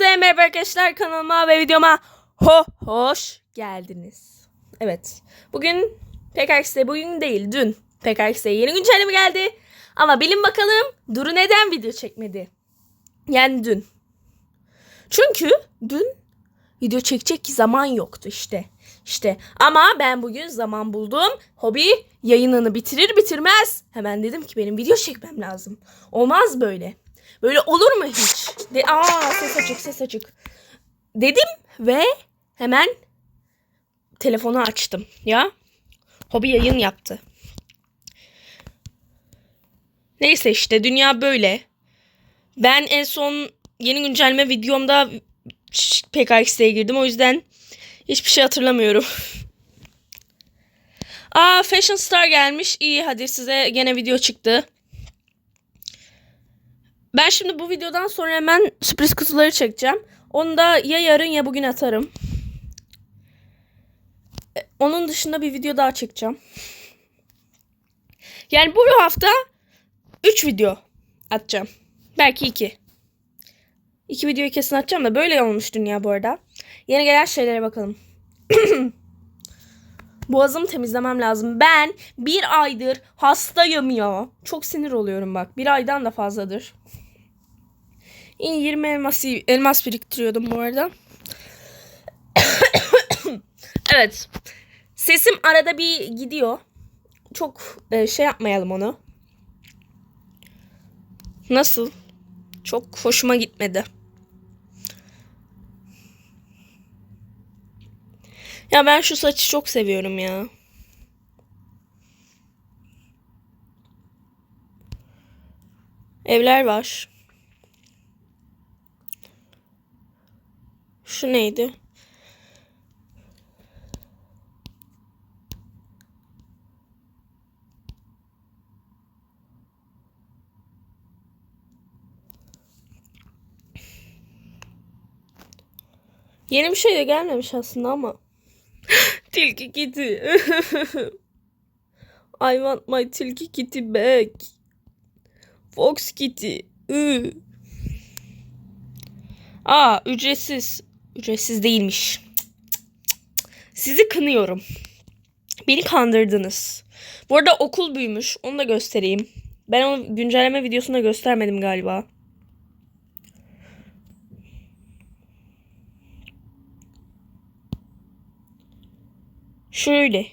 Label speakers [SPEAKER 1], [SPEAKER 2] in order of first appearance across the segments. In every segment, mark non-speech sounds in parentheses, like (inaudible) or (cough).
[SPEAKER 1] Hepinize merhaba arkadaşlar kanalıma ve videoma ho hoş geldiniz. Evet. Bugün PKX'de bugün değil dün PKX'de yeni güncelleme geldi. Ama bilin bakalım Duru neden video çekmedi? Yani dün. Çünkü dün video çekecek zaman yoktu işte. İşte ama ben bugün zaman buldum. Hobi yayınını bitirir bitirmez hemen dedim ki benim video çekmem lazım. Olmaz böyle. Böyle olur mu hiç? De Aa ses açık ses açık. Dedim ve hemen telefonu açtım ya. Hobi yayın yaptı. Neyse işte dünya böyle. Ben en son yeni güncelleme videomda PKX'ye girdim. O yüzden hiçbir şey hatırlamıyorum. (laughs) Aa Fashion Star gelmiş. İyi hadi size gene video çıktı. Ben şimdi bu videodan sonra hemen sürpriz kutuları çekeceğim. Onu da ya yarın ya bugün atarım. E, Onun dışında bir video daha çekeceğim. Yani bu hafta 3 video atacağım. Belki 2. 2 videoyu kesin atacağım da böyle olmuş dünya bu arada. Yeni gelen şeylere bakalım. (clears throat) Boğazımı temizlemem lazım. Ben bir aydır hastayım ya. Çok sinir oluyorum bak. Bir aydan da fazladır. 20 elmas, elmas biriktiriyordum bu arada. (coughs) evet. Sesim arada bir gidiyor. Çok e, şey yapmayalım onu. Nasıl? Çok hoşuma gitmedi. Ya ben şu saçı çok seviyorum ya. Evler var. Şu neydi? Yeni bir şey de gelmemiş aslında ama. (gasps) tilki kitty. (laughs) I want my tilki kitty back. Fox kitty. Aa ücretsiz. Ücretsiz değilmiş. Sizi kınıyorum. Beni kandırdınız. Bu arada okul büyümüş. Onu da göstereyim. Ben onu güncelleme videosunda göstermedim galiba. Şöyle.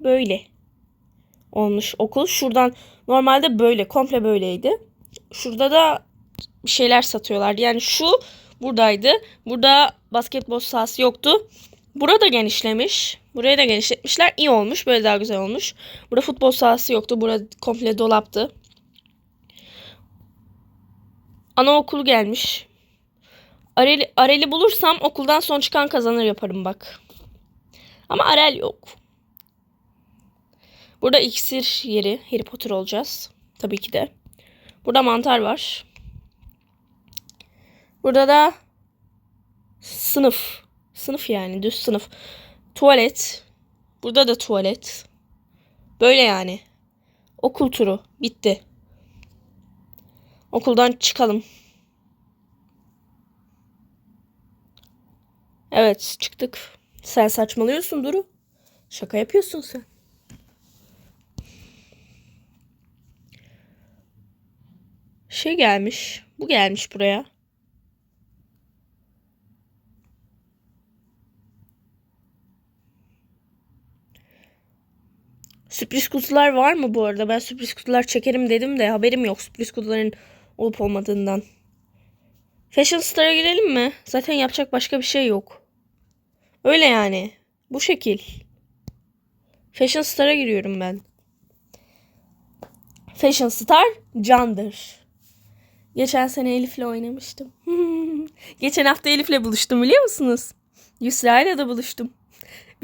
[SPEAKER 1] Böyle. Olmuş okul. Şuradan normalde böyle. Komple böyleydi. Şurada da bir şeyler satıyorlardı. Yani şu buradaydı. Burada basketbol sahası yoktu. Burada genişlemiş. Burayı da genişletmişler. İyi olmuş. Böyle daha güzel olmuş. Burada futbol sahası yoktu. Burada komple dolaptı. Anaokulu gelmiş. Areli, Arel'i bulursam okuldan son çıkan kazanır yaparım bak. Ama Arel yok. Burada iksir yeri. Harry Potter olacağız. Tabii ki de. Burada mantar var. Burada da sınıf. Sınıf yani düz sınıf. Tuvalet. Burada da tuvalet. Böyle yani. Okul turu. Bitti. Okuldan çıkalım. Evet çıktık. Sen saçmalıyorsun Duru. Şaka yapıyorsun sen. Şey gelmiş. Bu gelmiş buraya. Sürpriz kutular var mı bu arada? Ben sürpriz kutular çekerim dedim de haberim yok sürpriz kutuların olup olmadığından. Fashion Star'a girelim mi? Zaten yapacak başka bir şey yok. Öyle yani. Bu şekil. Fashion Star'a giriyorum ben. Fashion Star candır. Geçen sene Elif'le oynamıştım. (laughs) Geçen hafta Elif'le buluştum biliyor musunuz? Yusra ile de buluştum.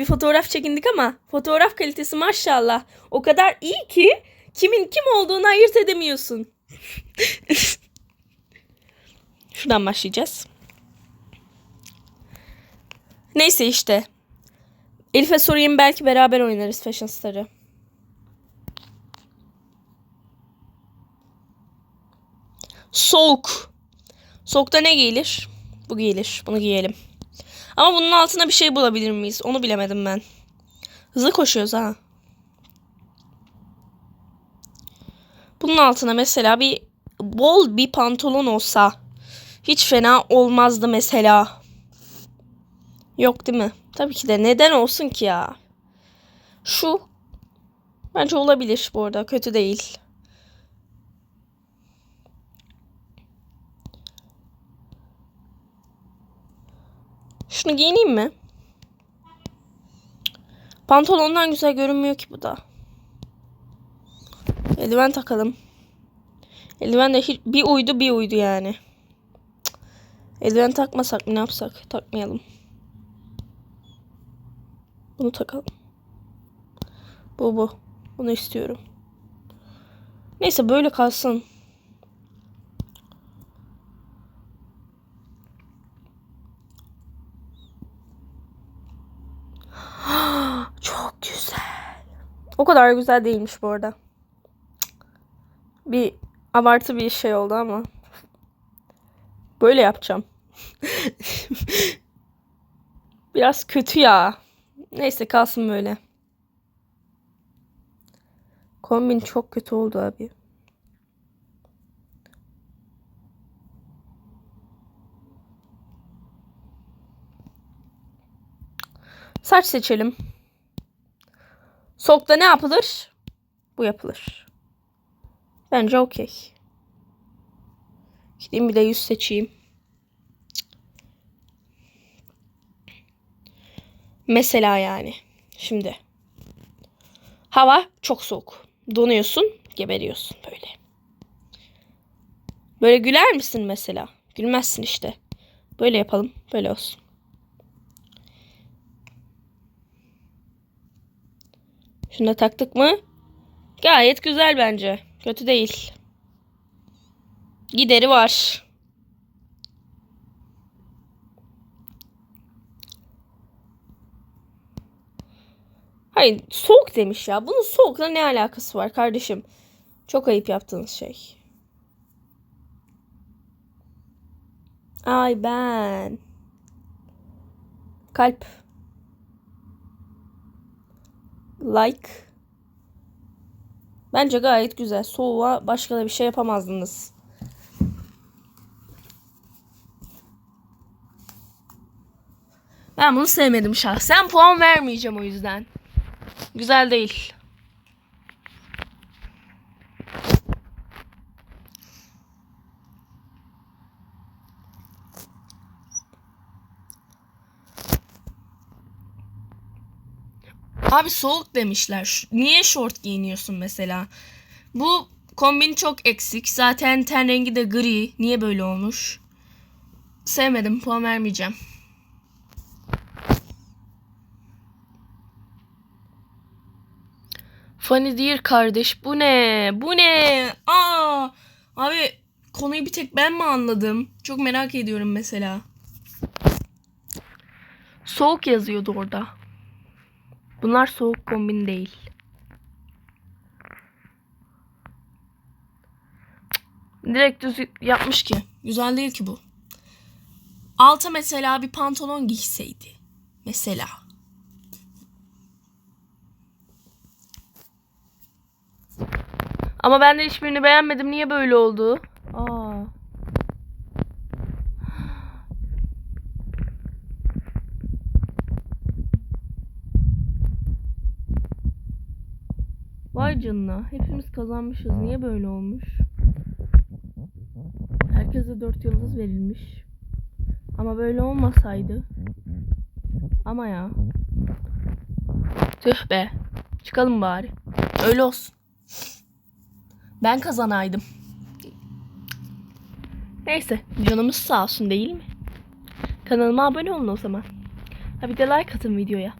[SPEAKER 1] Bir fotoğraf çekindik ama fotoğraf kalitesi maşallah o kadar iyi ki kimin kim olduğunu ayırt edemiyorsun. (laughs) Şuradan başlayacağız. Neyse işte. Elif'e sorayım belki beraber oynarız Fashion Star'ı. Soğuk. Soğukta ne giyilir? Bu giyilir. Bunu giyelim. Ama bunun altına bir şey bulabilir miyiz? Onu bilemedim ben. Hızlı koşuyoruz ha. Bunun altına mesela bir bol bir pantolon olsa hiç fena olmazdı mesela. Yok değil mi? Tabii ki de neden olsun ki ya? Şu bence olabilir bu arada. Kötü değil. Şunu giyineyim mi? Pantolondan güzel görünmüyor ki bu da. Eldiven takalım. Eldiven de hiç- bir uydu bir uydu yani. Cık. Eldiven takmasak mı ne yapsak? Takmayalım. Bunu takalım. Bu bu. Bunu istiyorum. Neyse böyle kalsın. Çok güzel. O kadar güzel değilmiş bu arada. Bir abartı bir şey oldu ama. Böyle yapacağım. (laughs) Biraz kötü ya. Neyse kalsın böyle. Kombin çok kötü oldu abi. Saç seçelim. Soğukta ne yapılır? Bu yapılır. Bence okey. Gideyim bir de yüz seçeyim. Mesela yani. Şimdi. Hava çok soğuk. Donuyorsun, geberiyorsun böyle. Böyle güler misin mesela? Gülmezsin işte. Böyle yapalım. Böyle olsun. Şunu da taktık mı? Gayet güzel bence. Kötü değil. Gideri var. Hayır soğuk demiş ya. Bunun soğukla ne alakası var kardeşim? Çok ayıp yaptığınız şey. Ay ben. Kalp. Like. Bence gayet güzel. Soğuğa başka da bir şey yapamazdınız. Ben bunu sevmedim şahsen. Puan vermeyeceğim o yüzden. Güzel değil. Abi soğuk demişler. Niye şort giyiniyorsun mesela? Bu kombin çok eksik. Zaten ten rengi de gri. Niye böyle olmuş? Sevmedim. Puan vermeyeceğim. Funny Dear kardeş bu ne? Bu ne? Aa! Abi konuyu bir tek ben mi anladım? Çok merak ediyorum mesela. Soğuk yazıyordu orada. Bunlar soğuk kombin değil. Direkt düz yapmış ki. Güzel değil ki bu. Alta mesela bir pantolon giyseydi. Mesela. Ama ben de hiçbirini beğenmedim. Niye böyle oldu? Aa. Vay canına. Hepimiz kazanmışız. Niye böyle olmuş? Herkese dört yıldız verilmiş. Ama böyle olmasaydı. Ama ya. Tüh be. Çıkalım bari. Öyle olsun. Ben kazanaydım. Neyse canımız sağ olsun değil mi? Kanalıma abone olun o zaman. Ha bir de like atın videoya.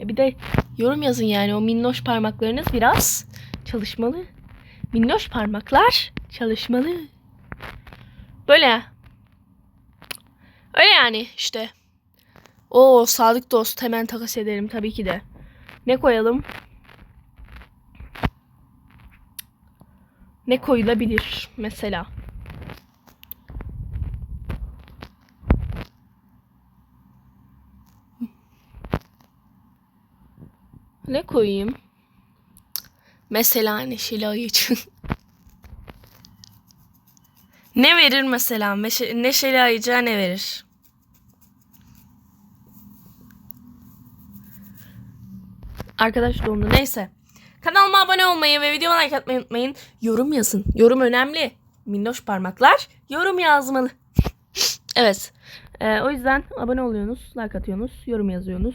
[SPEAKER 1] E bir de yorum yazın yani o minnoş parmaklarınız biraz çalışmalı. Minnoş parmaklar çalışmalı. Böyle. Öyle yani işte. O sadık dost hemen takas ederim tabii ki de. Ne koyalım? Ne koyulabilir mesela? Ne koyayım? Mesela Neşeli Ayı için. ne verir mesela? Meşe- Neşeli Ayıcığa ne verir? Arkadaş dondu. Neyse. Kanalıma abone olmayı ve videoma like atmayı unutmayın. Yorum yazın. Yorum önemli. Minnoş parmaklar yorum yazmalı. evet. Ee, o yüzden abone oluyorsunuz, like atıyorsunuz, yorum yazıyorsunuz.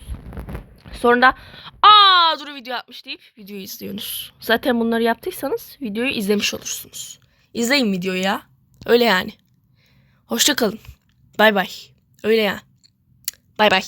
[SPEAKER 1] Sonra da aa video atmış deyip videoyu izliyorsunuz. Zaten bunları yaptıysanız videoyu izlemiş olursunuz. İzleyin videoyu ya. Öyle yani. Hoşça kalın. Bay bay. Öyle ya. Bay bay.